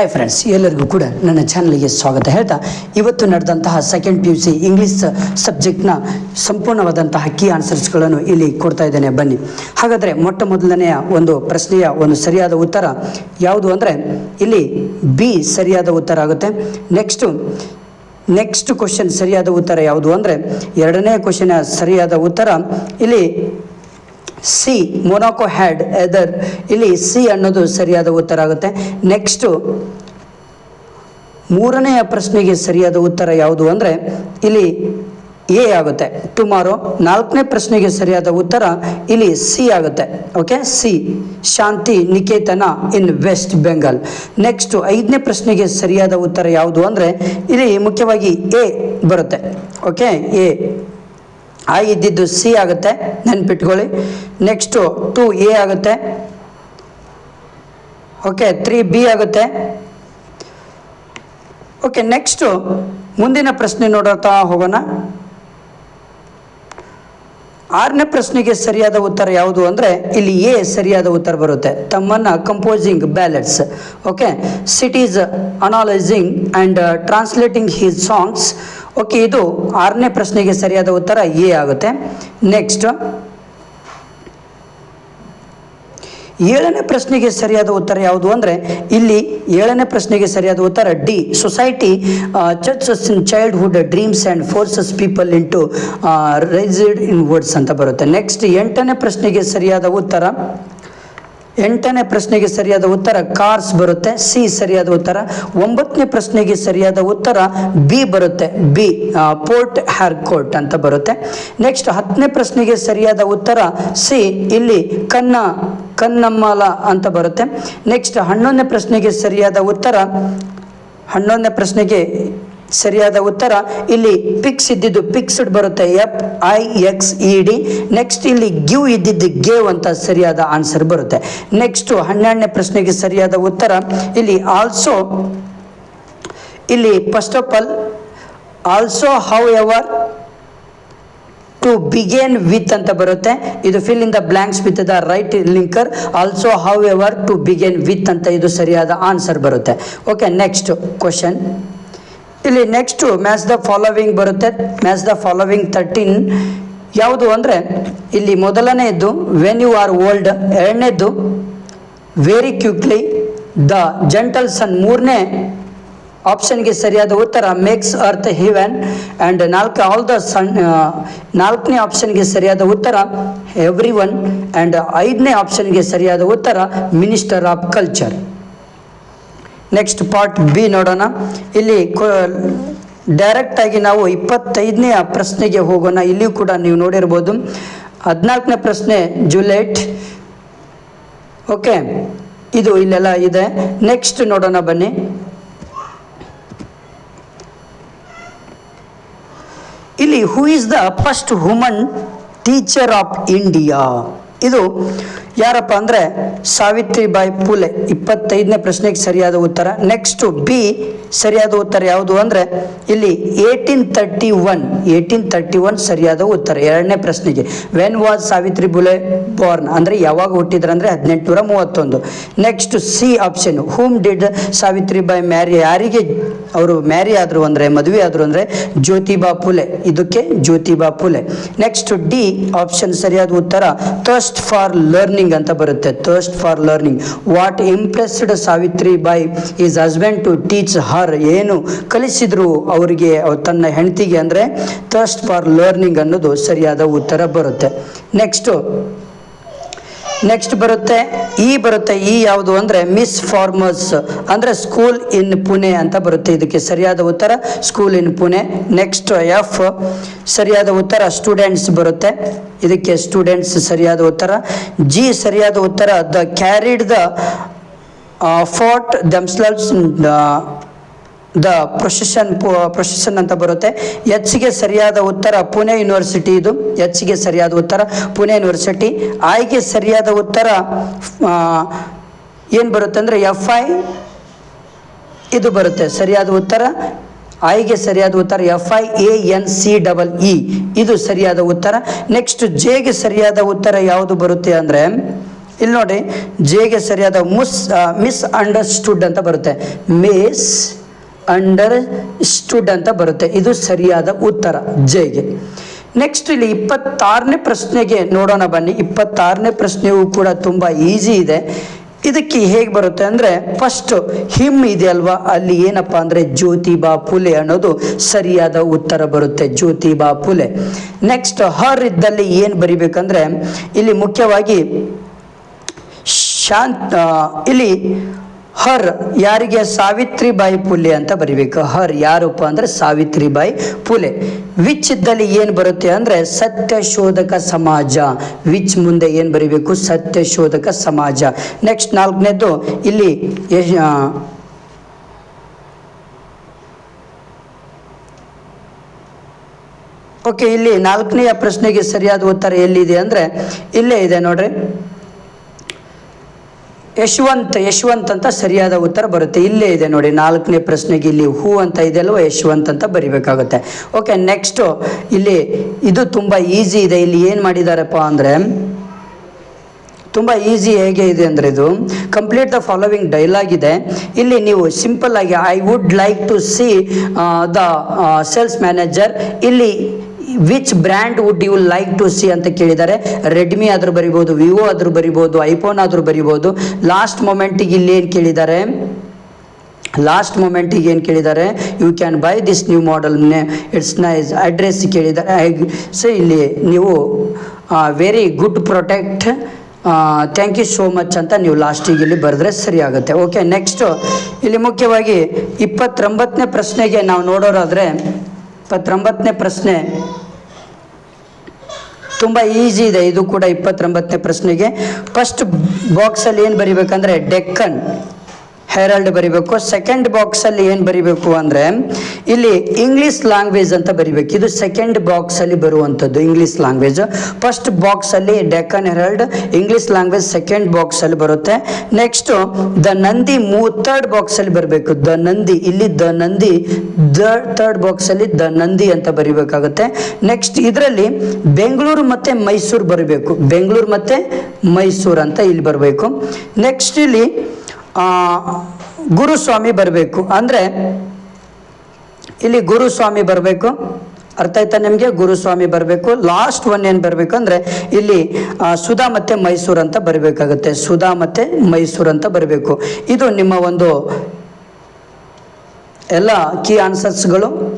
Hi friends ಎಲ್ಲರಿಗೂ ಕೂಡ ನನ್ನ ಚಾನಲ್ಗೆ ಸ್ವಾಗತ. ಹೇಳ್ತಾ, ಇವತ್ತು ನಡೆದಂತಹ second P U C English ಸಬ್ಜೆಕ್ಟ್ನ ಸಂಪೂರ್ಣವಾದಂತಹ ಕೀ ಆನ್ಸರ್ಸ್ಗಳನ್ನು ಇಲ್ಲಿ ಕೊಡ್ತಾ ಇದ್ದೇನೆ. ಬನ್ನಿ. ಹಾಗಾದರೆ ಮೊಟ್ಟ ಮೊದಲನೆಯ ಒಂದು ಪ್ರಶ್ನೆಯ ಒಂದು ಸರಿಯಾದ ಉತ್ತರ ಯಾವುದು ಅಂದರೆ, ಇಲ್ಲಿ ಬಿ ಸರಿಯಾದ ಉತ್ತರ ಆಗುತ್ತೆ. ನೆಕ್ಸ್ಟು ನೆಕ್ಸ್ಟ್ ಕ್ವಶನ್ ಸರಿಯಾದ ಉತ್ತರ ಯಾವುದು ಅಂದರೆ, ಎರಡನೇ ಕ್ವಶನ್ ಸರಿಯಾದ ಉತ್ತರ ಇಲ್ಲಿ ಸಿ ಮೊನಾಕೋ ಹ್ಯಾಡ್ ಎದರ್ ಇಲ್ಲಿ ಸಿ ಅನ್ನೋದು ಸರಿಯಾದ ಉತ್ತರ ಆಗುತ್ತೆ. ನೆಕ್ಸ್ಟು ಮೂರನೆಯ ಪ್ರಶ್ನೆಗೆ ಸರಿಯಾದ ಉತ್ತರ ಯಾವುದು ಅಂದರೆ ಇಲ್ಲಿ ಎ ಆಗುತ್ತೆ. ಟುಮಾರೋ ನಾಲ್ಕನೇ ಪ್ರಶ್ನೆಗೆ ಸರಿಯಾದ ಉತ್ತರ ಇಲ್ಲಿ ಸಿ ಆಗುತ್ತೆ. Okay C. Shanti Niketan in West Bengal. Next ಐದನೇ ಪ್ರಶ್ನೆಗೆ ಸರಿಯಾದ ಉತ್ತರ ಯಾವುದು ಅಂದರೆ ಇಲ್ಲಿ ಮುಖ್ಯವಾಗಿ ಎ ಬರುತ್ತೆ. Okay A. ಆ ಇದ್ದಿದ್ದು ಸಿ ಆಗುತ್ತೆ. ನೆನ್ಪಿಟ್ಕೊಳ್ಳಿ. ನೆಕ್ಸ್ಟು ಟು ಎ ಆಗುತ್ತೆ. ಓಕೆ ತ್ರೀ ಬಿ ಆಗುತ್ತೆ. ಓಕೆ ನೆಕ್ಸ್ಟು ಮುಂದಿನ ಪ್ರಶ್ನೆ ನೋಡುತ್ತಾ ಹೋಗೋಣ. ಆರನೇ ಪ್ರಶ್ನೆಗೆ ಸರಿಯಾದ ಉತ್ತರ ಯಾವುದು ಅಂದರೆ ಇಲ್ಲಿ ಎ ಸರಿಯಾದ ಉತ್ತರ ಬರುತ್ತೆ. ತಮ್ಮನ್ನು composing ballets okay cities analysing and translating his songs okay ಇದು ಆರನೇ ಪ್ರಶ್ನೆಗೆ ಸರಿಯಾದ ಉತ್ತರ ಎ ಆಗುತ್ತೆ. ನೆಕ್ಸ್ಟ್ ಏಳನೇ ಪ್ರಶ್ನೆಗೆ ಸರಿಯಾದ ಉತ್ತರ ಯಾವುದು ಅಂದರೆ ಇಲ್ಲಿ ಏಳನೇ ಪ್ರಶ್ನೆಗೆ ಸರಿಯಾದ ಉತ್ತರ D. Society churches in childhood dreams and forces people into raised in words ಅಂತ ಬರುತ್ತೆ. ನೆಕ್ಸ್ಟ್ ಎಂಟನೇ ಪ್ರಶ್ನೆಗೆ ಸರಿಯಾದ ಉತ್ತರ ಎಂಟನೇ ಪ್ರಶ್ನೆಗೆ ಸರಿಯಾದ ಉತ್ತರ ಕಾರ್ಸ್ ಬರುತ್ತೆ ಸಿ ಸರಿಯಾದ ಉತ್ತರ. ಒಂಬತ್ತನೇ ಪ್ರಶ್ನೆಗೆ ಸರಿಯಾದ ಉತ್ತರ ಬಿ ಬರುತ್ತೆ. ಬಿ ಪೋರ್ಟ್ ಹ್ಯಾರ್ಕೋರ್ಟ್ ಅಂತ ಬರುತ್ತೆ. ನೆಕ್ಸ್ಟ್ ಹತ್ತನೇ ಪ್ರಶ್ನೆಗೆ ಸರಿಯಾದ ಉತ್ತರ ಸಿ ಇಲ್ಲಿ ಕನ್ನ, ಕನ್ನಮ್ಮಲ ಅಂತ ಬರುತ್ತೆ. ನೆಕ್ಸ್ಟ್ ಹನ್ನೊಂದನೇ ಪ್ರಶ್ನೆಗೆ ಸರಿಯಾದ ಉತ್ತರ, ಹನ್ನೊಂದನೇ ಪ್ರಶ್ನೆಗೆ ಸರಿಯಾದ ಉತ್ತರ ಇಲ್ಲಿ ಪಿಕ್ಸ್ ಇದ್ದಿದ್ದು ಪಿಕ್ಸ್ಡ್ ಬರುತ್ತೆ. F I X E D next ಇಲ್ಲಿ ಗಿವ್ ಇದ್ದಿದ್ದು ಗೇವ್ ಅಂತ ಸರಿಯಾದ ಆನ್ಸರ್ ಬರುತ್ತೆ. ನೆಕ್ಸ್ಟ್ ಹನ್ನೆರಡನೇ ಪ್ರಶ್ನೆಗೆ ಸರಿಯಾದ ಉತ್ತರ ಇಲ್ಲಿ ಆಲ್ಸೋ ಇಲ್ಲಿ first of all also however to begin with ಅಂತ ಬರುತ್ತೆ. ಇದು fill in the blanks with the right linker also however to begin with ಅಂತ ಇದು ಸರಿಯಾದ ಆನ್ಸರ್ ಬರುತ್ತೆ. ಓಕೆ ನೆಕ್ಸ್ಟ್ ಕ್ವಶನ್ ಇಲ್ಲಿ ನೆಕ್ಸ್ಟು ಮ್ಯಾಚ್ ದ ಫಾಲೋವಿಂಗ್ ಬರುತ್ತೆ. ಮ್ಯಾಚ್ ದ ಫಾಲೋವಿಂಗ್ ತರ್ಟೀನ್ ಯಾವುದು ಅಂದರೆ, ಇಲ್ಲಿ ಮೊದಲನೆಯದ್ದು ವೆನ್ ಯು ಆರ್ ಓಲ್ಡ್ ಎರಡನೇದ್ದು very quickly the gentle sun ಮೂರನೇ ಆಪ್ಷನ್ಗೆ ಸರಿಯಾದ ಉತ್ತರ ಮೇಕ್ಸ್ ಅರ್ತ್ ಹಿವನ್ ಆ್ಯಂಡ್ ನಾಲ್ಕು ಆಲ್ ದ ಸನ್ ನಾಲ್ಕನೇ ಆಪ್ಷನ್ಗೆ ಸರಿಯಾದ ಉತ್ತರ ಎವ್ರಿ ಒನ್ ಆ್ಯಂಡ್ ಐದನೇ ಆಪ್ಷನ್ಗೆ ಸರಿಯಾದ ಉತ್ತರ minister of culture next part B ನೋಡೋಣ. ಇಲ್ಲಿ ಡೈರೆಕ್ಟಾಗಿ ನಾವು ಇಪ್ಪತ್ತೈದನೇ ಪ್ರಶ್ನೆಗೆ ಹೋಗೋಣ. ಇಲ್ಲಿಯೂ ಕೂಡ ನೀವು ನೋಡಿರ್ಬೋದು. ಹದಿನಾಲ್ಕನೇ ಪ್ರಶ್ನೆ ಜುಲೈಟ್ ಓಕೆ ಇದು ಇಲ್ಲೆಲ್ಲ ಇದೆ. ನೆಕ್ಸ್ಟ್ ನೋಡೋಣ ಬನ್ನಿ. ಇಲ್ಲಿ who is the first woman teacher of India ಇದು ಯಾರಪ್ಪ ಅಂದರೆ ಸಾವಿತ್ರಿಬಾಯಿ ಪುಲೆ. ಇಪ್ಪತ್ತೈದನೇ ಪ್ರಶ್ನೆಗೆ ಸರಿಯಾದ ಉತ್ತರ. ನೆಕ್ಸ್ಟು ಬಿ ಸರಿಯಾದ ಉತ್ತರ ಯಾವುದು ಅಂದರೆ ಇಲ್ಲಿ eighteen thirty one eighteen thirty one ಸರಿಯಾದ ಉತ್ತರ. ಎರಡನೇ ಪ್ರಶ್ನೆಗೆ when was Savitri Phule born ಅಂದರೆ ಯಾವಾಗ ಹುಟ್ಟಿದ್ರು ಅಂದ್ರೆ ಹದಿನೆಂಟುನೂರ ಮೂವತ್ತೊಂದು next C option whom did Savitribai marry ಯಾರಿಗೆ ಅವರು ಮ್ಯಾರಿ ಆದರು ಅಂದರೆ, ಮದುವೆ ಆದರು ಅಂದರೆ ಜ್ಯೋತಿಬಾ ಪುಲೆ. ಇದಕ್ಕೆ Jyotiba Phule. Next D option ಸರಿಯಾದ ಉತ್ತರ. ಥರ್ಸ್ಟ್ ಫಾರ್ ಲರ್ನಿಂಗ್ ಅಂತ ಬರುತ್ತೆ thirst for learning what impressed Savitri Bai his husband to teach her ಏನು ಕಲಿಸಿದ್ರು ಅವರಿಗೆ ತನ್ನ ಹೆಂಡತಿಗೆ ಅಂದರೆ ಥರ್ಸ್ಟ್ ಫಾರ್ ಲರ್ನಿಂಗ್ ಅನ್ನೋದು ಸರಿಯಾದ ಉತ್ತರ ಬರುತ್ತೆ. ನೆಕ್ಸ್ಟು ನೆಕ್ಸ್ಟ್ ಬರುತ್ತೆ ಈ ಬರುತ್ತೆ. ಈ ಯಾವುದು ಅಂದರೆ ಮಿಸ್ ಫಾರ್ಮರ್ಸ್ ಅಂದರೆ ಸ್ಕೂಲ್ ಇನ್ ಪುಣೆ ಅಂತ ಬರುತ್ತೆ. ಇದಕ್ಕೆ ಸರಿಯಾದ ಉತ್ತರ school in Pune next F ಸರಿಯಾದ ಉತ್ತರ ಸ್ಟೂಡೆಂಟ್ಸ್ ಬರುತ್ತೆ. ಇದಕ್ಕೆ ಸ್ಟೂಡೆಂಟ್ಸ್ ಸರಿಯಾದ ಉತ್ತರ. ಜಿ ಸರಿಯಾದ ಉತ್ತರ the carried the fat damsels the procession procession ಅಂತ ಬರುತ್ತೆ. ಎಚ್ಗೆ ಸರಿಯಾದ ಉತ್ತರ ಪುಣೆ ಯೂನಿವರ್ಸಿಟಿ ಇದು. ಎಚ್ಗೆ ಸರಿಯಾದ ಉತ್ತರ ಪುಣೆ ಯೂನಿವರ್ಸಿಟಿ. ಆಯ್ಗೆ ಸರಿಯಾದ ಉತ್ತರ ಏನು ಬರುತ್ತೆ ಅಂದರೆ ಎಫ್ ಐ ಇದು ಬರುತ್ತೆ. ಸರಿಯಾದ ಉತ್ತರ, ಐಗೆ ಸರಿಯಾದ ಉತ್ತರ F I A, N, C, double, E. ಇದು ಸರಿಯಾದ ಉತ್ತರ. ನೆಕ್ಸ್ಟ್ ಜೆಗೆ ಸರಿಯಾದ ಉತ್ತರ ಯಾವುದು ಬರುತ್ತೆ ಅಂದರೆ ಇಲ್ಲಿ ನೋಡಿ ಜೆಗೆ ಸರಿಯಾದ ಮುಸ್ ಮಿಸ್ ಅಂಡರ್ಸ್ಟುಡ್ ಅಂತ ಬರುತ್ತೆ. ಮಿಸ್ ಅಂಡರ್ ಸ್ಟುಡ್ ಅಂತ ಬರುತ್ತೆ. ಇದು ಸರಿಯಾದ ಉತ್ತರ. ಜೈಗೆ ನೆಕ್ಸ್ಟ್ ಇಲ್ಲಿ ಇಪ್ಪತ್ತಾರನೇ ಪ್ರಶ್ನೆಗೆ ನೋಡೋಣ ಬನ್ನಿ. ಇಪ್ಪತ್ತಾರನೇ ಪ್ರಶ್ನೆಯೂ ಕೂಡ ತುಂಬ ಈಸಿ ಇದೆ. ಇದಕ್ಕೆ ಹೇಗೆ ಬರುತ್ತೆ ಅಂದರೆ ಫಸ್ಟ್ ಹಿಮ್ ಇದೆ ಅಲ್ವಾ? ಅಲ್ಲಿ ಏನಪ್ಪ ಅಂದರೆ ಜ್ಯೋತಿಬಾ ಪುಲೆ ಅನ್ನೋದು ಸರಿಯಾದ ಉತ್ತರ ಬರುತ್ತೆ. ಜ್ಯೋತಿಬಾ ಪುಲೆ. ನೆಕ್ಸ್ಟ್ ಹರ್ ಇದ್ದಲ್ಲಿ ಏನು ಬರಿಬೇಕಂದ್ರೆ, ಇಲ್ಲಿ ಮುಖ್ಯವಾಗಿ ಶಾಂತ್ ಇಲ್ಲಿ ಹರ್ ಯಾರಿಗೆ ಸಾವಿತ್ರಿಬಾಯಿ ಪುಲೆ ಅಂತ ಬರಿಬೇಕು. ಹರ್ ಯಾರಪ್ಪ ಅಂದ್ರೆ ಸಾವಿತ್ರಿಬಾಯಿ ಪುಲೆ. ವಿಚ್ ಇದ್ದಲ್ಲಿ ಏನು ಬರುತ್ತೆ ಅಂದ್ರೆ ಸತ್ಯಶೋಧಕ ಸಮಾಜ. ವಿಚ್ ಮುಂದೆ ಏನು ಬರಿಬೇಕು? ಸತ್ಯಶೋಧಕ ಸಮಾಜ. ನೆಕ್ಸ್ಟ್ ನಾಲ್ಕನೇದು ಇಲ್ಲಿ ಓಕೆ ಇಲ್ಲಿ ನಾಲ್ಕನೆಯ ಪ್ರಶ್ನೆಗೆ ಸರಿಯಾದ ಉತ್ತರ ಎಲ್ಲಿದೆ ಅಂದರೆ ಇಲ್ಲೇ ಇದೆ ನೋಡ್ರಿ. ಯಶವಂತ್ ಯಶವಂತ್ ಅಂತ ಸರಿಯಾದ ಉತ್ತರ ಬರುತ್ತೆ. ಇಲ್ಲೇ ಇದೆ ನೋಡಿ, ನಾಲ್ಕನೇ ಪ್ರಶ್ನೆಗೆ ಇಲ್ಲಿ ಹೂ ಅಂತ ಇದೆ ಅಲ್ವಾ? ಯಶವಂತ್ ಅಂತ ಬರಿಬೇಕಾಗುತ್ತೆ. ಓಕೆ ನೆಕ್ಸ್ಟು ಇಲ್ಲಿ ಇದು ತುಂಬ ಈಸಿ ಇದೆ. ಇಲ್ಲಿ ಏನು ಮಾಡಿದಾರಪ್ಪ ಅಂದರೆ, ತುಂಬ ಈಸಿ ಹೇಗೆ ಇದೆ ಅಂದರೆ ಇದು ಕಂಪ್ಲೀಟ್ ದ ಫಾಲೋವಿಂಗ್ ಡೈಲಾಗ್ ಇದೆ. ಇಲ್ಲಿ ನೀವು ಸಿಂಪಲ್ ಆಗಿ I would like to see the sales manager ಇಲ್ಲಿ which brand would you like to see ಅಂತ ಕೇಳಿದ್ದಾರೆ. ರೆಡ್ಮಿ ಆದರೂ ಬರಿಬೋದು ವಿವೋ ಆದರೂ ಬರಿಬೋದು ಐಫೋನ್ ಆದರೂ ಬರಿಬೋದು. ಲಾಸ್ಟ್ ಮೊಮೆಂಟಿಗೆ ಇಲ್ಲಿ ಏನು ಕೇಳಿದ್ದಾರೆ? ಲಾಸ್ಟ್ ಮೊಮೆಂಟಿಗೆ ಏನು ಕೇಳಿದ್ದಾರೆ? You can buy this new model it's nice address ಕೇಳಿದ್ದಾರೆ. ಸೊ ಇಲ್ಲಿ ನೀವು very good protect thank you so much ಅಂತ ನೀವು ಲಾಸ್ಟಿಗೆ ಇಲ್ಲಿ ಬರೆದ್ರೆ ಸರಿ ಆಗುತ್ತೆ. ಓಕೆ ನೆಕ್ಸ್ಟು ಇಲ್ಲಿ ಮುಖ್ಯವಾಗಿ ಇಪ್ಪತ್ತೊಂಬತ್ತನೇ ಪ್ರಶ್ನೆಗೆ ನಾವು ನೋಡೋರಾದರೆ ಇಪ್ಪತ್ತೊಂಬತ್ತನೇ ಪ್ರಶ್ನೆ. ತುಂಬ ಈಸಿ ಇದೆ ಇದು ಕೂಡ ಇಪ್ಪತ್ತೊಂಬತ್ತನೇ ಪ್ರಶ್ನೆಗೆ. ಫಸ್ಟ್ ಬಾಕ್ಸಲ್ಲಿ ಏನು ಬರಿಬೇಕಂದ್ರೆ ಡೆಕ್ಕನ್. ಹೆರಾಲ್ಡ್ ಬರಿಬೇಕು. ಸೆಕೆಂಡ್ ಬಾಕ್ಸಲ್ಲಿ ಏನು ಬರಿಬೇಕು ಅಂದರೆ, ಇಲ್ಲಿ ಇಂಗ್ಲೀಷ್ ಲ್ಯಾಂಗ್ವೇಜ್ ಅಂತ ಬರಿಬೇಕು. ಇದು ಸೆಕೆಂಡ್ ಬಾಕ್ಸಲ್ಲಿ ಬರುವಂಥದ್ದು ಇಂಗ್ಲೀಷ್ ಲ್ಯಾಂಗ್ವೇಜ್ ಫಸ್ಟ್ ಬಾಕ್ಸಲ್ಲಿ Deccan Herald English language second ಬಾಕ್ಸಲ್ಲಿ ಬರುತ್ತೆ. ನೆಕ್ಸ್ಟು ದ ನಂದಿ ಮೂ ಥರ್ಡ್ ಬಾಕ್ಸಲ್ಲಿ ಬರಬೇಕು. ದ ನಂದಿ ಇಲ್ಲಿ ದ ನಂದಿ ದ ಥರ್ಡ್ ಬಾಕ್ಸಲ್ಲಿ ದ ನಂದಿ ಅಂತ ಬರಿಬೇಕಾಗುತ್ತೆ. ನೆಕ್ಸ್ಟ್ ಇದರಲ್ಲಿ ಬೆಂಗಳೂರು ಮತ್ತು ಮೈಸೂರು ಬರಬೇಕು. ಬೆಂಗಳೂರು ಮತ್ತು ಮೈಸೂರು ಅಂತ ಇಲ್ಲಿ ಬರಬೇಕು. ನೆಕ್ಸ್ಟ್ ಇಲ್ಲಿ ಗುರುಸ್ವಾಮಿ ಬರಬೇಕು. ಅಂದರೆ, ಇಲ್ಲಿ ಗುರುಸ್ವಾಮಿ ಬರಬೇಕು. ಅರ್ಥ ಆಯ್ತಾ ನಿಮಗೆ? ಗುರುಸ್ವಾಮಿ ಬರಬೇಕು. ಲಾಸ್ಟ್ ಒನ್ ಏನು ಬರಬೇಕು ಅಂದರೆ, ಇಲ್ಲಿ ಸುಧಾ ಮತ್ತು ಮೈಸೂರು ಅಂತ ಬರಬೇಕಾಗುತ್ತೆ. ಸುಧಾ ಮತ್ತು ಮೈಸೂರು ಅಂತ ಬರಬೇಕು. ಇದು ನಿಮ್ಮ ಒಂದು, ಎಲ್ಲ ಕೀ ಆನ್ಸರ್ಸ್ಗಳು